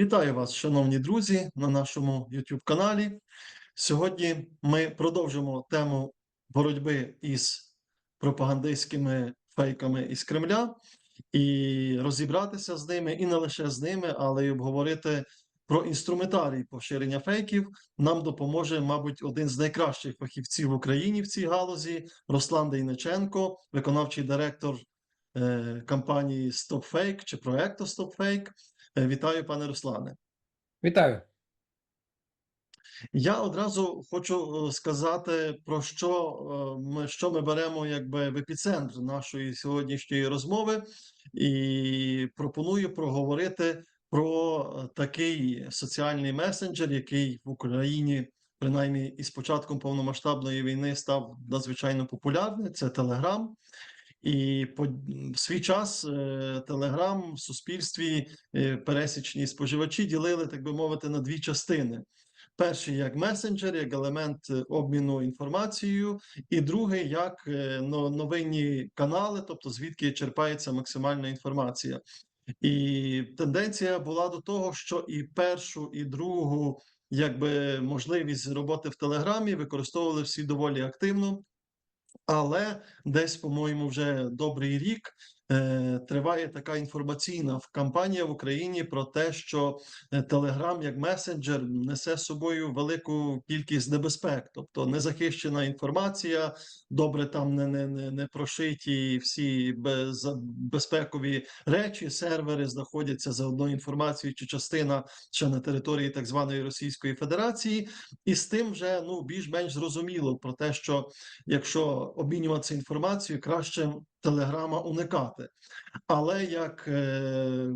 Вітаю вас, шановні друзі, на нашому YouTube каналі. Сьогодні ми продовжимо тему боротьби із пропагандистськими фейками із Кремля і розібратися з ними, і не лише з ними, але й обговорити про інструментарій поширення фейків. Нам допоможе, мабуть, один з найкращих фахівців в Україні в цій галузі Руслан Дейниченко, виконавчий директор е, компанії StopFake чи проекту StopFake. Е, Вітаю, пане Руслане. Вітаю. Я одразу хочу е, сказати про що е, ми, що ми беремо якби в епіцентр нашої сьогоднішньої розмови, і пропоную проговорити про такий соціальний месенджер, який в Україні, принаймні із початком повномасштабної війни, став надзвичайно популярний. Це Телеграм. І по свій час Телеграм в суспільстві е, пересічні споживачі ділили, так би мовити, на дві частини. Перший як месенджер, як елемент е, обміну інформацією, і другий як е, новинні канали, тобто звідки черпається максимальна інформація. І тенденція була до того, що і першу, і другу, якби можливість роботи в Телеграмі використовували всі доволі активно. Але десь, по-моєму, вже добрий рік триває така інформаційна кампанія в Україні про те, що Телеграм як месенджер несе з собою велику кількість небезпек, тобто незахищена інформація, добре там не, не, не, не прошиті всі без, безпекові речі, сервери знаходяться за одною інформацією, чи частина ще на території так званої Російської Федерації, і з тим вже ну більш-менш зрозуміло про те, що якщо обмінюватися інформацією, краще телеграма уникати. Але як е,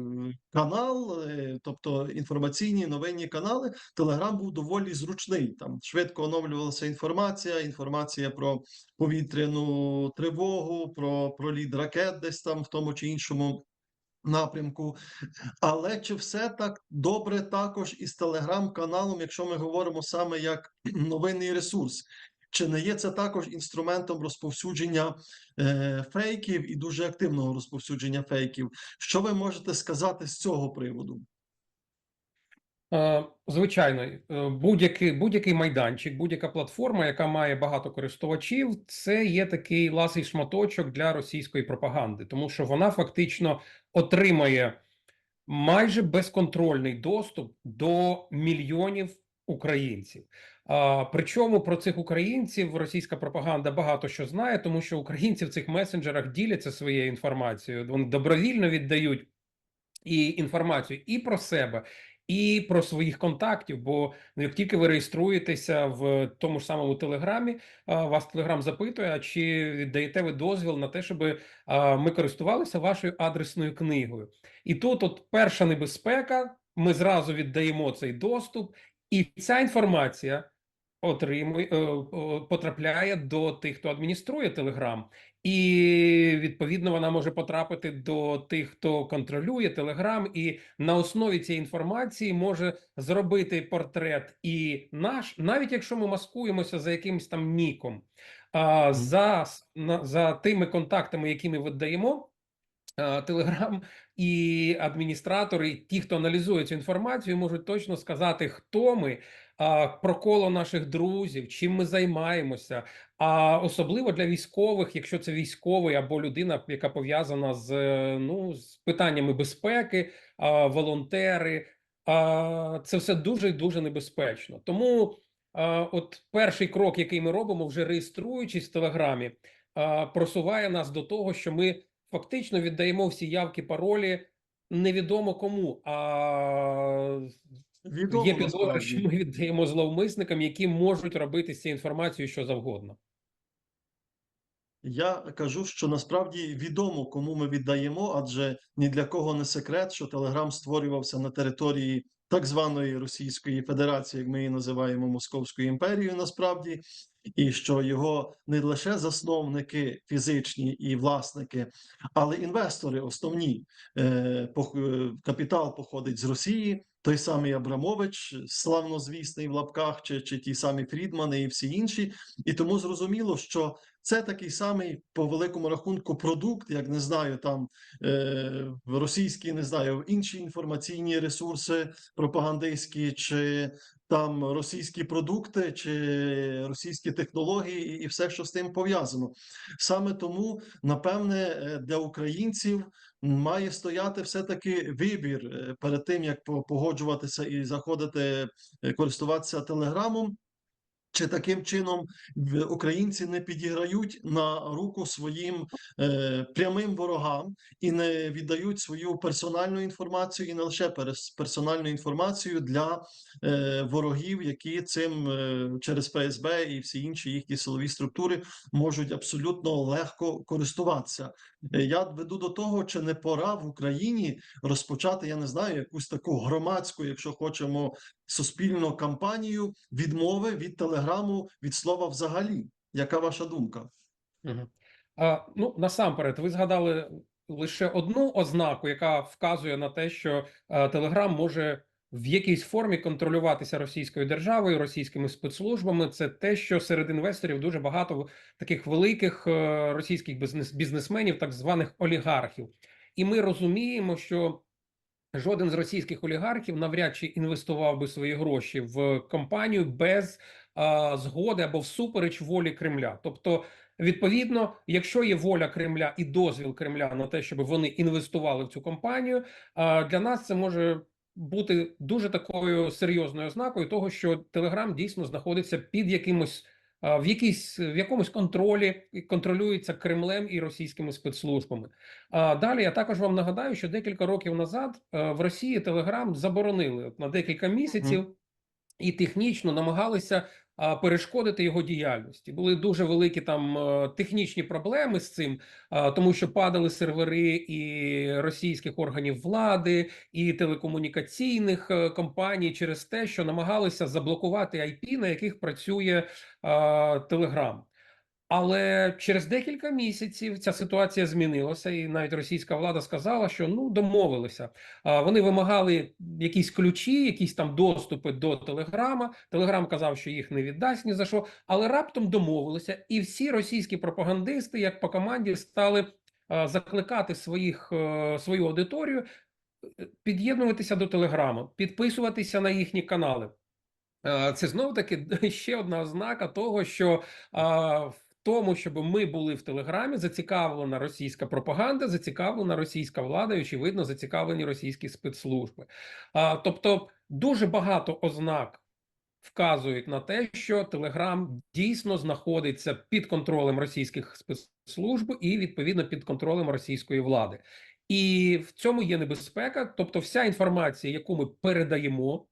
канал, е, тобто інформаційні новинні канали, Телеграм був доволі зручний. Там швидко оновлювалася інформація, інформація про повітряну тривогу, про проліт ракет десь там в тому чи іншому напрямку. Але чи все так добре також із телеграм-каналом, якщо ми говоримо саме як новинний ресурс? Чи не є це також інструментом розповсюдження е, фейків і дуже активного розповсюдження фейків? Що ви можете сказати з цього приводу? Е, Звичайно, е, будь-який будь-який майданчик, будь-яка платформа, яка має багато користувачів, це є такий ласий шматочок для російської пропаганди, тому що вона фактично отримає майже безконтрольний доступ до мільйонів українців. А, причому про цих українців російська пропаганда багато що знає, тому що українці в цих месенджерах діляться своєю інформацією. Вони добровільно віддають і інформацію і про себе, і про своїх контактів. Бо ну, як тільки ви реєструєтеся в тому ж самому Телеграмі, вас Телеграм запитує, а чи даєте ви дозвіл на те, щоб ми користувалися вашою адресною книгою. І тут, от перша небезпека, ми зразу віддаємо цей доступ, і ця інформація отримує е, потрапляє до тих, хто адмініструє Телеграм. І відповідно вона може потрапити до тих, хто контролює Телеграм, і на основі цієї інформації може зробити портрет і наш, навіть якщо ми маскуємося за якимось там ніком, а за, за тими контактами, які ми видаємо. Телеграм і адміністратори, і ті, хто аналізує цю інформацію, можуть точно сказати, хто ми, про коло наших друзів, чим ми займаємося. А особливо для військових, якщо це військовий або людина, яка пов'язана з е, ну з питаннями безпеки, волонтери, це все дуже дуже небезпечно. Тому от перший крок, який ми робимо, вже реєструючись в Телеграмі, просуває нас до того, що ми фактично віддаємо всі явки, паролі невідомо кому. А Відомо Є підозра, що ми віддаємо зловмисникам, які можуть робити з цією інформацією що завгодно. Я кажу, що насправді відомо, кому ми віддаємо, адже ні для кого не секрет, що Телеграм створювався на території так званої Російської Федерації, як ми її називаємо Московською імперією, насправді, і що його не лише засновники фізичні і власники, але інвестори основні. Е, е, Капітал походить з Росії. Той самий Абрамович, славнозвісний в лапках, чи, чи ті самі Фрідмани і всі інші. І тому зрозуміло, що Це такий самий по великому рахунку продукт, як не знаю, там е, російські, не знаю, інші інформаційні ресурси пропагандистські, чи там російські продукти, чи російські технології, і все, що з тим пов'язано. Саме тому, напевне, е, для українців має стояти все-таки вибір е, перед тим, як погоджуватися і заходити, е, користуватися телеграмом. Чи таким чином українці не підіграють на руку своїм е, прямим ворогам і не віддають свою персональну інформацію, і не лише персональну інформацію для е, ворогів, які цим е, через ФСБ і всі інші їхні силові структури можуть абсолютно легко користуватися. Е, Я веду до того, чи не пора в Україні розпочати, я не знаю, якусь таку громадську, якщо хочемо, суспільну кампанію відмови від телеграму від слова взагалі. Яка ваша думка? А, ну, насамперед, ви згадали лише одну ознаку, яка вказує на те, що е, Телеграм може в якійсь формі контролюватися російською державою, російськими спецслужбами. Це те, що серед інвесторів дуже багато таких великих е, російських бізнес бізнесменів, так званих олігархів. І ми розуміємо, що жоден з російських олігархів навряд чи інвестував би свої гроші в компанію без а, згоди або всупереч волі Кремля. Тобто, відповідно, якщо є воля Кремля і дозвіл Кремля на те, щоб вони інвестували в цю компанію, а, для нас це може бути дуже такою серйозною ознакою того, що Телеграм дійсно знаходиться під якимось. В якійсь в якомусь контролі контролюється Кремлем і російськими спецслужбами. А далі я також вам нагадаю, що декілька років назад в Росії Телеграм заборонили на декілька місяців і технічно намагалися перешкодити його діяльності. Були дуже великі там е, технічні проблеми з цим, тому що падали сервери і російських органів влади, і телекомунікаційних е, компаній через те, що намагалися заблокувати IP, на яких працює Телеграм. Але через декілька місяців ця ситуація змінилася, і навіть російська влада сказала, що ну домовилися. Вони вимагали якісь ключі, якісь там доступи до Телеграма. Телеграм казав, що їх не віддасть ні за що, але раптом домовилися, і всі російські пропагандисти, як по команді, стали закликати своїх е, свою аудиторію е, під'єднуватися до Телеграму, підписуватися на їхні канали. Це знов таки ще одна ознака того, що а, тому, щоб ми були в Телеграмі, зацікавлена російська пропаганда, зацікавлена російська влада, і очевидно, зацікавлені російські спецслужби. А, тобто, дуже багато ознак вказують на те, що Телеграм дійсно знаходиться під контролем російських спецслужб і відповідно під контролем російської влади. І в цьому є небезпека. Тобто, вся інформація, яку ми передаємо.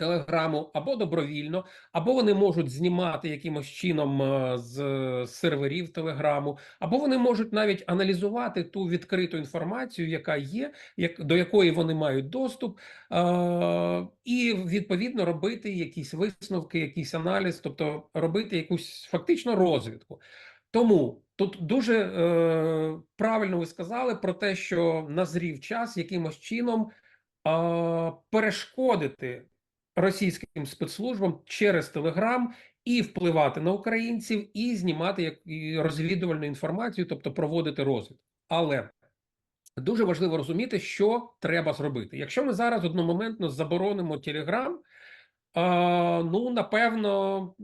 Телеграму або добровільно, або вони можуть знімати якимось чином е, з е, серверів Телеграму, або вони можуть навіть аналізувати ту відкриту інформацію, яка є, як до якої вони мають доступ, е, і відповідно робити якісь висновки, якийсь аналіз, тобто робити якусь фактично розвідку. Тому тут дуже е, правильно ви сказали про те, що назрів час якимось чином е, перешкодити російським спецслужбам через Телеграм і впливати на українців, і знімати як розвідувальну інформацію, тобто проводити розвідку. Але дуже важливо розуміти, що треба зробити. Якщо ми зараз одномоментно заборонимо Телеграм, ну напевно,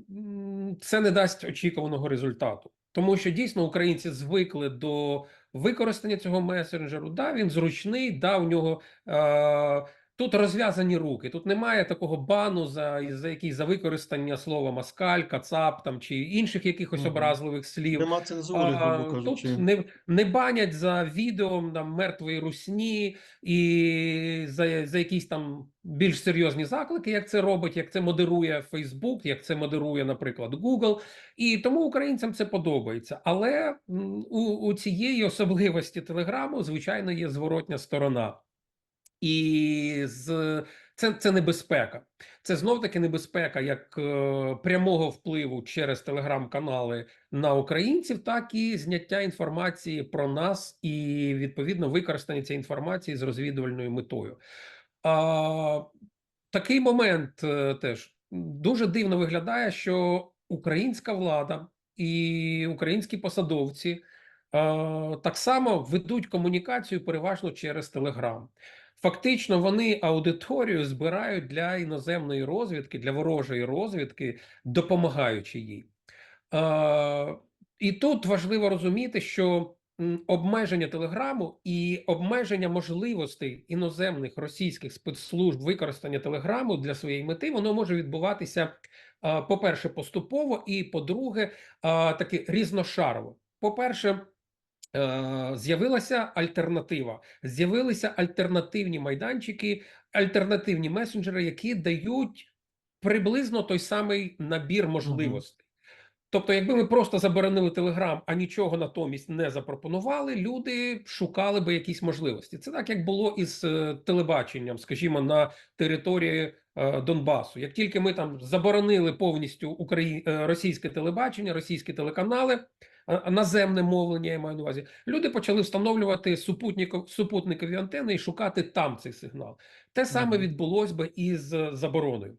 це не дасть очікуваного результату, тому що дійсно українці звикли до використання цього месенджеру. Да, він зручний, да, у нього. Тут розв'язані руки, тут немає такого бану за за якісь за використання слова маскаль, кацап там чи інших якихось Мгм. образливих слів. Нема цензури, А, грубо тут не, не банять за відео там мертвої русні і за, за якісь там більш серйозні заклики, як це робить, як це модерує Facebook, як це модерує, наприклад, Google. І тому українцям це подобається. Але у, у цієї особливості Телеграму, звичайно, є зворотня сторона. І з це, це небезпека. Це знов таки небезпека як е, прямого впливу через телеграм-канали на українців, так і зняття інформації про нас і відповідно використання цієї інформації з розвідувальною метою. А, такий момент е, теж дуже дивно виглядає, що українська влада і українські посадовці е, так само ведуть комунікацію переважно через Телеграм. Фактично, вони аудиторію збирають для іноземної розвідки, для ворожої розвідки, допомагаючи їй. Е, і тут важливо розуміти, що обмеження телеграму і обмеження можливостей іноземних російських спецслужб використання телеграму для своєї мети, воно може відбуватися, е, по-перше, поступово, і по-друге, е, таки різношарово. По-перше, е, з'явилася альтернатива, з'явилися альтернативні майданчики, альтернативні месенджери, які дають приблизно той самий набір можливостей. Тобто, якби ми просто заборонили Телеграм, а нічого натомість не запропонували, люди шукали би якісь можливості. Це так, як було із е, телебаченням, скажімо, на території е, Донбасу. Як тільки ми там заборонили повністю Украї... е, російське телебачення, російські телеканали, наземне мовлення, я маю на увазі, люди почали встановлювати супутнико- супутникові антени і шукати там цей сигнал. Те саме відбулось би із забороною.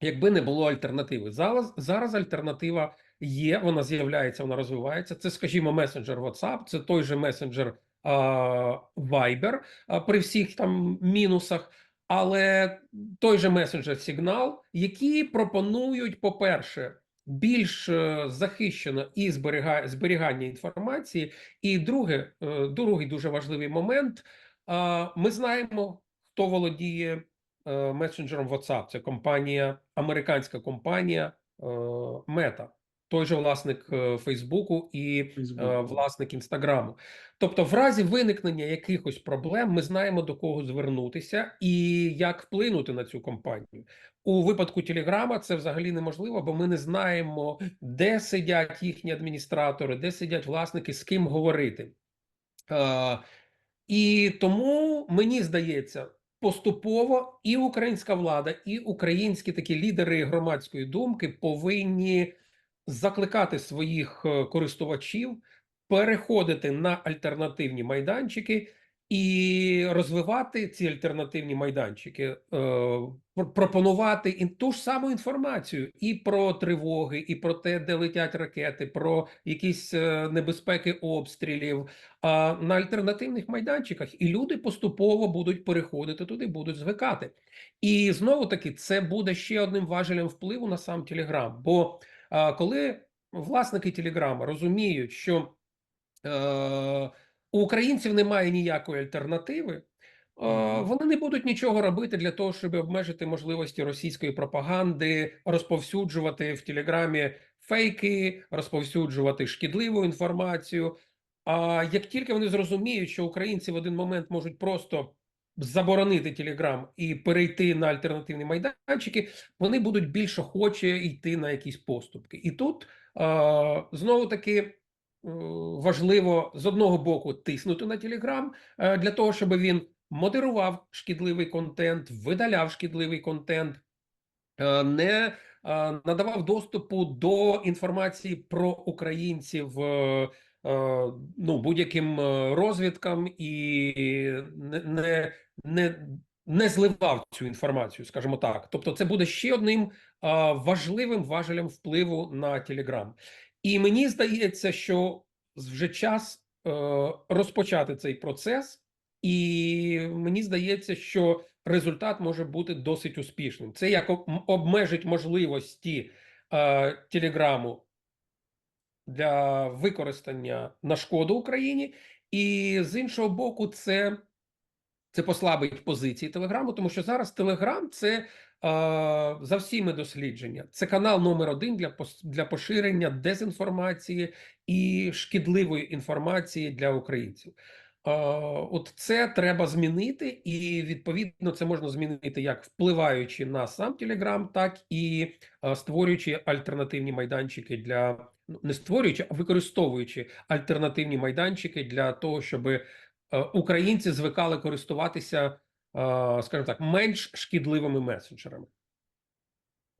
Якби не було альтернативи, зараз зараз альтернатива є, вона з'являється, вона розвивається. Це, скажімо, месенджер WhatsApp, це той же месенджер а, Viber а, при всіх там мінусах, але той же месенджер Signal, які пропонують, по-перше, більш е, захищено і зберіга- зберігання інформації. І друге, е, другий дуже важливий момент. а, Ми знаємо, хто володіє е, месенджером WhatsApp. Це компанія, американська компанія Meta, той же власник е, Фейсбуку і е, Фейсбук. власник Інстаграму. Тобто, в разі виникнення якихось проблем, ми знаємо до кого звернутися і як вплинути на цю компанію. У випадку Телеграма це взагалі неможливо, бо ми не знаємо, де сидять їхні адміністратори, де сидять власники, з ким говорити. Е, і тому мені здається, поступово і українська влада, і українські такі лідери громадської думки повинні закликати своїх е, користувачів переходити на альтернативні майданчики і розвивати ці альтернативні майданчики, е, пропонувати і ту ж саму інформацію і про тривоги, і про те, де летять ракети, про якісь е, небезпеки обстрілів а, на альтернативних майданчиках, і люди поступово будуть переходити туди, будуть звикати. І знову таки, це буде ще одним важелем впливу на сам Телеграм. Бо коли власники Телеграма розуміють, що е, у українців немає ніякої альтернативи. Вони не будуть нічого робити для того, щоб обмежити можливості російської пропаганди, розповсюджувати в Телеграмі фейки, розповсюджувати шкідливу інформацію. А як тільки вони зрозуміють, що українці в один момент можуть просто заборонити Телеграм і перейти на альтернативні майданчики, вони будуть більш охоче йти на якісь поступки. І тут знову таки е, важливо з одного боку тиснути на Телеграм для того, щоб він модерував шкідливий контент, видаляв шкідливий контент, е, не е, надавав доступу до інформації про українців ну, будь-яким е, розвідкам і не, не, не, зливав цю інформацію, скажімо так. Тобто, це буде ще одним е, важливим важелем впливу на Телеграм. І мені здається, що вже час е, розпочати цей процес, і мені здається, що результат може бути досить успішним. Це як об- обмежить можливості е, Телеграму для використання на шкоду Україні, і з іншого боку, це, це послабить позиції Телеграму, тому що зараз Телеграм це за всіми дослідження. Це канал номер один для для поширення дезінформації і шкідливої інформації для українців. От це треба змінити, і відповідно це можна змінити як впливаючи на сам Телеграм, так і створюючи альтернативні майданчики для не створюючи, а використовуючи альтернативні майданчики для того, щоб е, українці звикали користуватися, е, скажімо так, менш шкідливими месенджерами.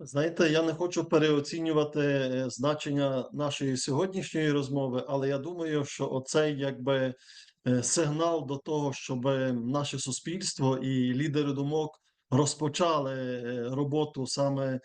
Знаєте, я не хочу переоцінювати е, значення нашої сьогоднішньої розмови, але я думаю, що оцей якби сигнал до того, щоб наше суспільство і лідери думок розпочали роботу саме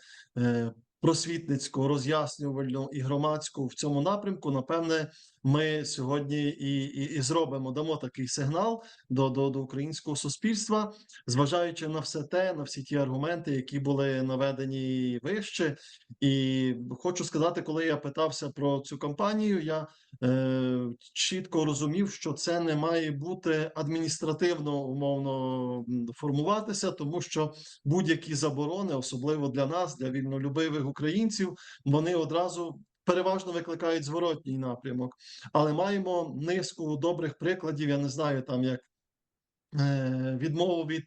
е, роз'яснювального і громадського в цьому напрямку, напевне, ми сьогодні і, і, і зробимо, дамо такий сигнал до, до, до українського суспільства, зважаючи на все те, на всі ті аргументи, які були наведені вище. І хочу сказати, коли я питався про цю кампанію, я е, чітко розумів, що це не має бути адміністративно умовно формуватися, тому що будь-які заборони, особливо для нас, для вільнолюбивих українців, вони одразу переважно викликають зворотній напрямок. Але маємо низку добрих прикладів. Я не знаю, там як е, відмову від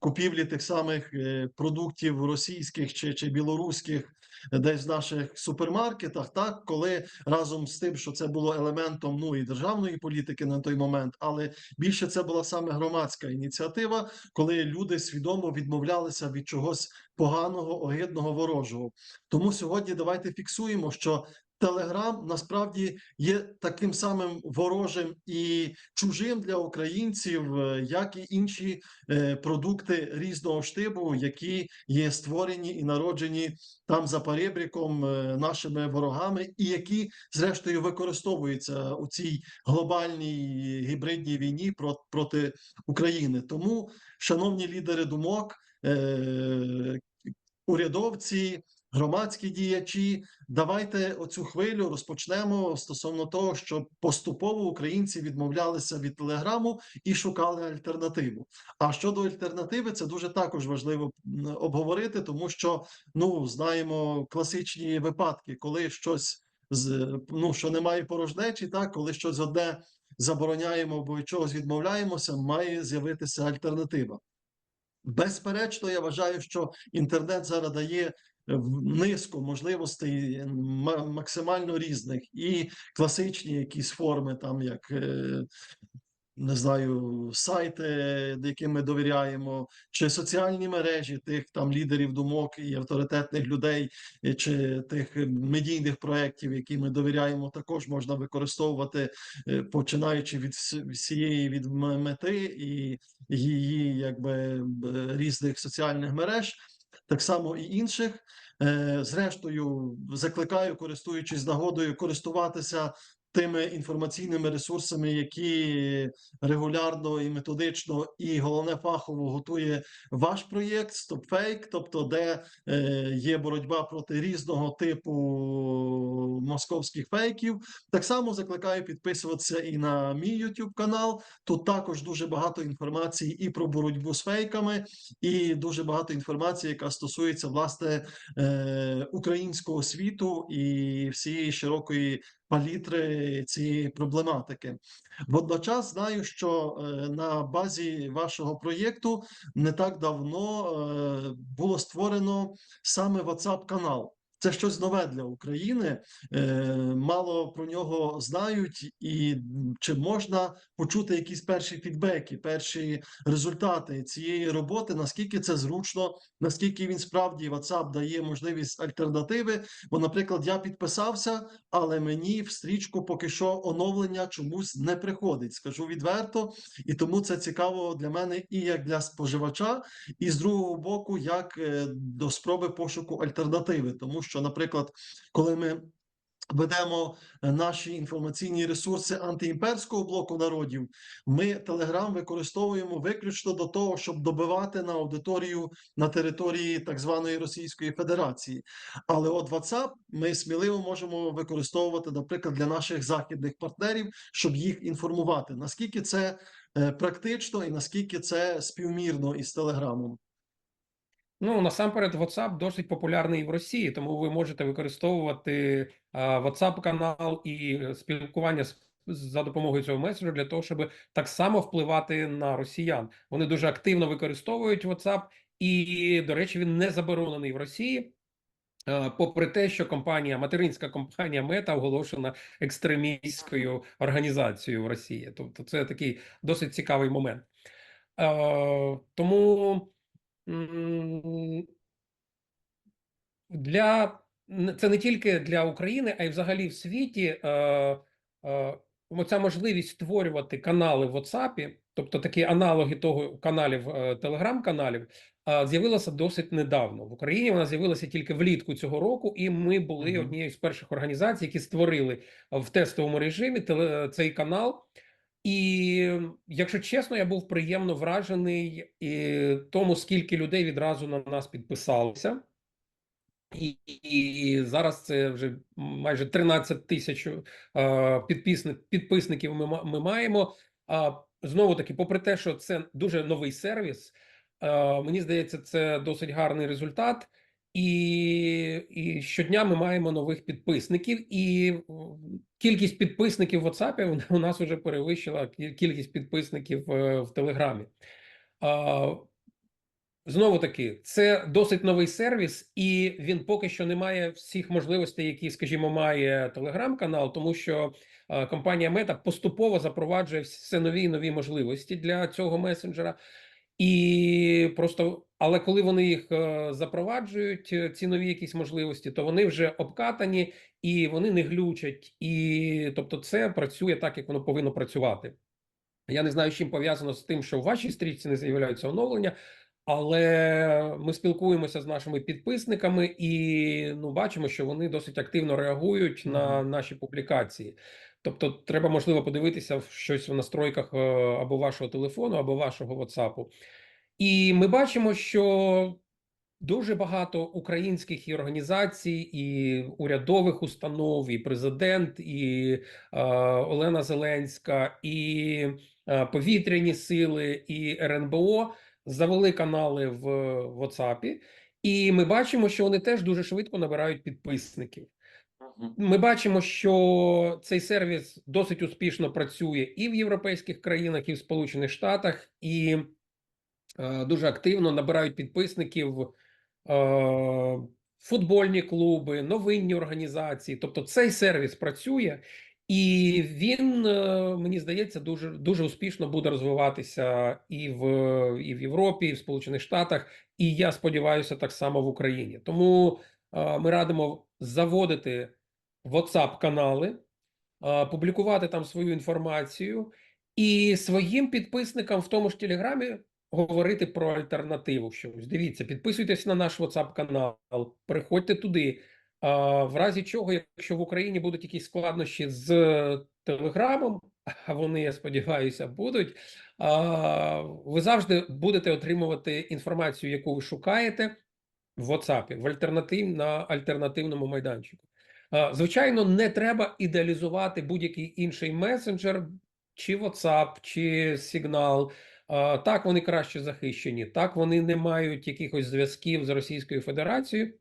купівлі тих самих е, продуктів російських чи, чи білоруських десь в наших супермаркетах, так коли разом з тим, що це було елементом ну і державної політики на той момент, але більше це була саме громадська ініціатива, коли люди свідомо відмовлялися від чогось поганого, огидного, ворожого. Тому сьогодні давайте фіксуємо, що Телеграм насправді є таким самим ворожим і чужим для українців, е, як і інші е, продукти різного штибу, які є створені і народжені там за перебріком е, нашими ворогами, і які зрештою використовуються у цій глобальній гібридній війні проти України. Тому, шановні лідери думок, урядовці. Громадські діячі, давайте оцю хвилю розпочнемо стосовно того, щоб поступово українці відмовлялися від телеграму і шукали альтернативу. А щодо альтернативи, це дуже також важливо обговорити, тому що ну знаємо класичні випадки, коли щось з ну що немає порожнечі, так коли щось одне забороняємо або чогось відмовляємося, має з'явитися альтернатива. Безперечно, я вважаю, що інтернет зараз дає низку можливостей е, максимально різних. І класичні якісь форми, там як е, не знаю, сайти, яким ми довіряємо, чи соціальні мережі тих там лідерів думок і авторитетних людей, е, чи тих е, медійних проєктів, які ми довіряємо, також можна використовувати, е, починаючи від всієї від мети і її якби різних соціальних мереж, так само і інших. Е, Зрештою, закликаю, користуючись нагодою, користуватися тими інформаційними ресурсами, які регулярно і методично, і головне фахово готує ваш проєкт StopFake, тобто де е, є боротьба проти різного типу московських фейків. Так само закликаю підписуватися і на мій YouTube канал. Тут також дуже багато інформації і про боротьбу з фейками, і дуже багато інформації, яка стосується власне е, українського світу і всієї широкої палітри цієї проблематики. Водночас знаю, що е, на базі вашого проєкту не так давно е, було створено саме WhatsApp канал. Це щось нове для України. Е, мало про нього знають, і чи можна почути якісь перші фідбеки, перші результати цієї роботи, наскільки це зручно, наскільки він справді WhatsApp дає можливість альтернативи. Бо, наприклад, я підписався, але мені в стрічку поки що оновлення чомусь не приходить. Скажу відверто, і тому це цікаво для мене і як для споживача, і з другого боку, як е, до спроби пошуку альтернативи, тому що, наприклад, коли ми ведемо е, наші інформаційні ресурси антиімперського блоку народів, ми Телеграм використовуємо виключно до того, щоб добивати на аудиторію на території так званої Російської Федерації. Але от WhatsApp ми сміливо можемо використовувати, наприклад, для наших західних партнерів, щоб їх інформувати. Наскільки це е, практично і наскільки це співмірно із Телеграмом? Ну, насамперед, WhatsApp досить популярний в Росії, тому ви можете використовувати WhatsApp канал і е, спілкування з за допомогою цього меседжу для того, щоб так само впливати на росіян. Вони дуже активно використовують WhatsApp, і, до речі, він не заборонений в Росії. Попри те, що компанія, материнська компанія Мета оголошена екстремістською організацією в Росії, тобто це такий досить цікавий момент. Тому для це не тільки для України, а й взагалі в світі. Е, е, Оця можливість створювати канали в WhatsApp, тобто такі аналоги того каналів, е, телеграм-каналів, з'явилася досить недавно. В Україні вона з'явилася тільки влітку цього року, і ми були однією з перших організацій, які створили в тестовому режимі теле- цей канал. І якщо чесно, я був приємно вражений і тому, скільки людей відразу на нас підписалося. І, і зараз це вже майже 13 тисяч е, підписник, підписників ми, ми маємо. А знову таки, попри те, що це дуже новий сервіс, е, мені здається, це досить гарний результат. І, і щодня ми маємо нових підписників, і кількість підписників в WhatsApp у нас вже перевищила кількість підписників е, в Телеграмі. Знову таки, це досить новий сервіс, і він поки що не має всіх можливостей, які, скажімо, має телеграм-канал, тому що е, компанія Мета поступово запроваджує все нові і нові можливості для цього месенджера. І просто, але коли вони їх е, запроваджують, е, ці нові якісь можливості, то вони вже обкатані і вони не глючать. І тобто, це працює так, як воно повинно працювати. Я не знаю, з чим пов'язано з тим, що в вашій стрічці не з'являються оновлення. Але ми спілкуємося з нашими підписниками і ну бачимо, що вони досить активно реагують на наші публікації. Тобто, треба можливо подивитися в щось в настройках е, або вашого телефону, або вашого WhatsApp. І ми бачимо, що дуже багато українських і організацій, і урядових установ, і президент, і е, Олена Зеленська, і е, повітряні сили, і РНБО завели канали в WhatsApp, і ми бачимо, що вони теж дуже швидко набирають підписників. Ми бачимо, що цей сервіс досить успішно працює і в європейських країнах, і в Сполучених Штатах, і е, дуже активно набирають підписників е, футбольні клуби, новинні організації. Тобто цей сервіс працює, і він, е, мені здається, дуже дуже успішно буде розвиватися і в, і в Європі, і в Сполучених Штатах, і я сподіваюся, так само в Україні. Тому ми радимо заводити WhatsApp канали, е, публікувати там свою інформацію і своїм підписникам в тому ж Телеграмі говорити про альтернативу. Щось дивіться, підписуйтесь на наш WhatsApp канал, приходьте туди. В разі чого, якщо в Україні будуть якісь складнощі з Телеграмом, а вони, я сподіваюся, будуть. Ви завжди будете отримувати інформацію, яку ви шукаєте в WhatsApp, в альтернатив на альтернативному майданчику. Звичайно, не треба ідеалізувати будь-який інший месенджер, чи WhatsApp, чи Signal. Так, вони краще захищені, так вони не мають якихось зв'язків з Російською Федерацією.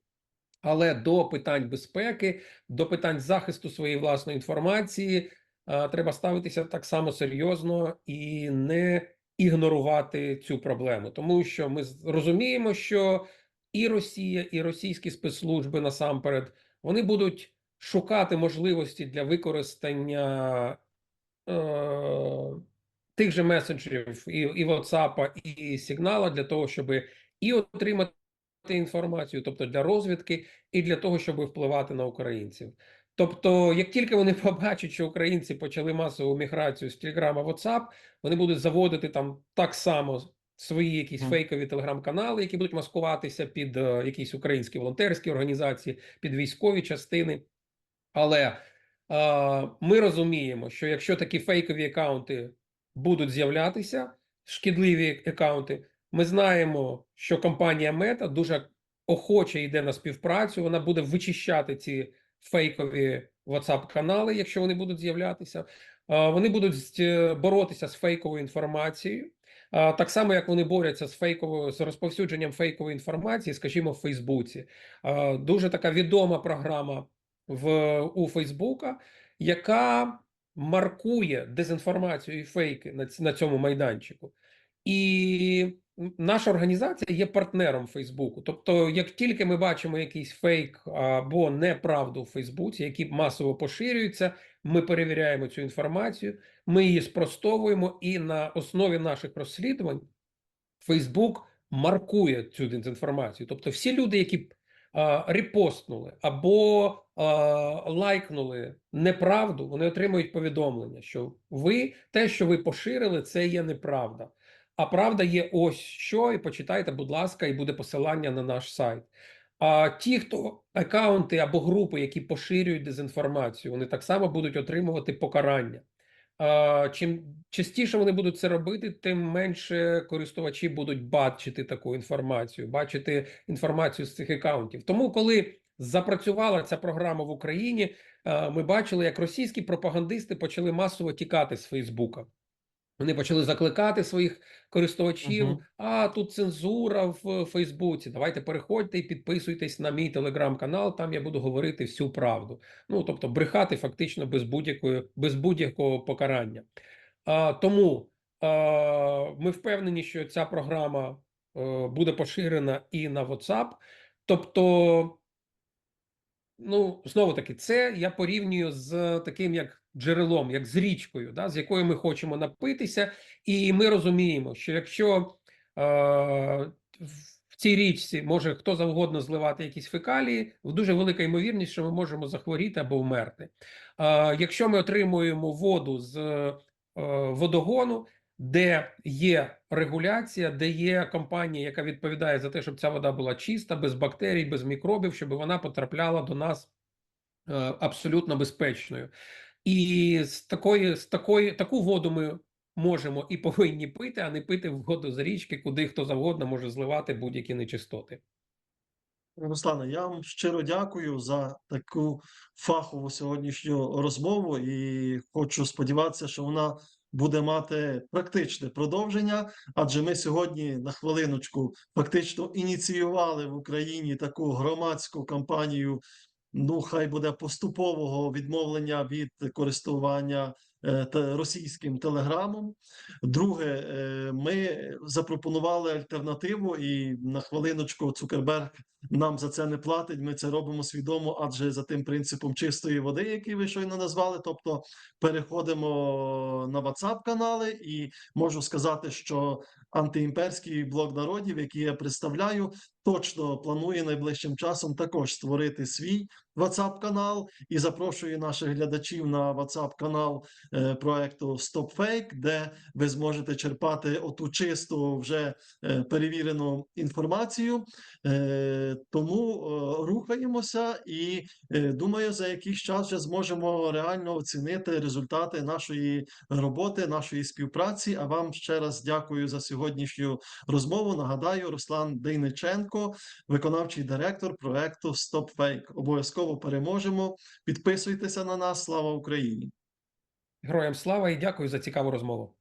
Але до питань безпеки, до питань захисту своєї власної інформації треба ставитися так само серйозно і не ігнорувати цю проблему, тому що ми розуміємо, що і Росія, і російські спецслужби насамперед вони будуть шукати можливості для використання е, тих же месенджерів і, і WhatsApp, і Сигнала для того, щоб і отримати інформацію, тобто для розвідки, і для того, щоб впливати на українців. Тобто, як тільки вони побачать, що українці почали масову міграцію з Телеграма WhatsApp, вони будуть заводити там так само свої якісь фейкові телеграм-канали, які будуть маскуватися під е, якісь українські волонтерські організації, під військові частини. Але е, ми розуміємо, що якщо такі фейкові акаунти будуть з'являтися, шкідливі акаунти, ми знаємо, що компанія Мета дуже охоче йде на співпрацю. Вона буде вичищати ці фейкові WhatsApp-канали, якщо вони будуть з'являтися. Е, Вони будуть е, боротися з фейковою інформацією. Так само, як вони борються з фейковою з розповсюдженням фейкової інформації, скажімо, в Фейсбуці. Дуже така відома програма в у Фейсбука, яка маркує дезінформацію і фейки на, на цьому майданчику. І наша організація є партнером Фейсбуку. Тобто, як тільки ми бачимо якийсь фейк або неправду в Фейсбуці, які масово поширюються, ми перевіряємо цю інформацію, ми її спростовуємо, і на основі наших розслідувань Фейсбук маркує цю дезінформацію. Тобто, всі люди, які а, репостнули або а, лайкнули неправду, вони отримують повідомлення, що ви те, що ви поширили, це є неправда. А правда є ось що, і почитайте, будь ласка, і буде посилання на наш сайт. А ті, хто акаунти або групи, які поширюють дезінформацію, вони так само будуть отримувати покарання. А, Чим частіше вони будуть це робити, тим менше користувачі будуть бачити таку інформацію, бачити інформацію з цих акаунтів. Тому, коли запрацювала ця програма в Україні, ми бачили, як російські пропагандисти почали масово тікати з Фейсбука. Вони почали закликати своїх користувачів. Мгм. А тут цензура в Фейсбуці. Давайте переходьте і підписуйтесь на мій телеграм-канал. Там я буду говорити всю правду. Ну тобто, брехати фактично без будь-якої без будь-якого покарання. А, тому а, ми впевнені, що ця програма е, буде поширена і на WhatsApp. Тобто, ну знову таки, це я порівнюю з таким як джерелом, як з річкою, да, з якою ми хочемо напитися, і ми розуміємо, що якщо е, в цій річці може хто завгодно зливати якісь фекалії, дуже велика ймовірність, що ми можемо захворіти або вмерти. Е, якщо ми отримуємо воду з е, водогону, де є регуляція, де є компанія, яка відповідає за те, щоб ця вода була чиста, без бактерій, без мікробів, щоб вона потрапляла до нас е, абсолютно безпечною. І з такої, з такої, таку воду ми можемо і повинні пити, а не пити воду з річки, куди хто завгодно може зливати будь-які нечистоти. Руслане, я вам щиро дякую за таку фахову сьогоднішню розмову і хочу сподіватися, що вона буде мати практичне продовження, адже ми сьогодні на хвилиночку фактично ініціювали в Україні таку громадську кампанію. Ну, хай буде поступового відмовлення від користування е, російським телеграмом. Друге, е, ми запропонували альтернативу, і на хвилиночку Цукерберг нам за це не платить. Ми це робимо свідомо, адже за тим принципом чистої води, який ви щойно назвали. Тобто переходимо на WhatsApp канали, і можу сказати, що антиімперський блок народів, який я представляю, точно планує найближчим часом також створити свій WhatsApp канал і запрошую наших глядачів на WhatsApp канал е, проекту StopFake, де ви зможете черпати оту чисту вже е, перевірену інформацію. Е, Тому рухаємося і думаю, за якийсь час вже зможемо реально оцінити результати нашої роботи, нашої співпраці. А вам ще раз дякую за сьогоднішню розмову. Нагадаю, Руслан Дейниченко, виконавчий директор проекту StopFake. Обов'язково переможемо. Підписуйтеся на нас. Слава Україні! Героям слава і дякую за цікаву розмову.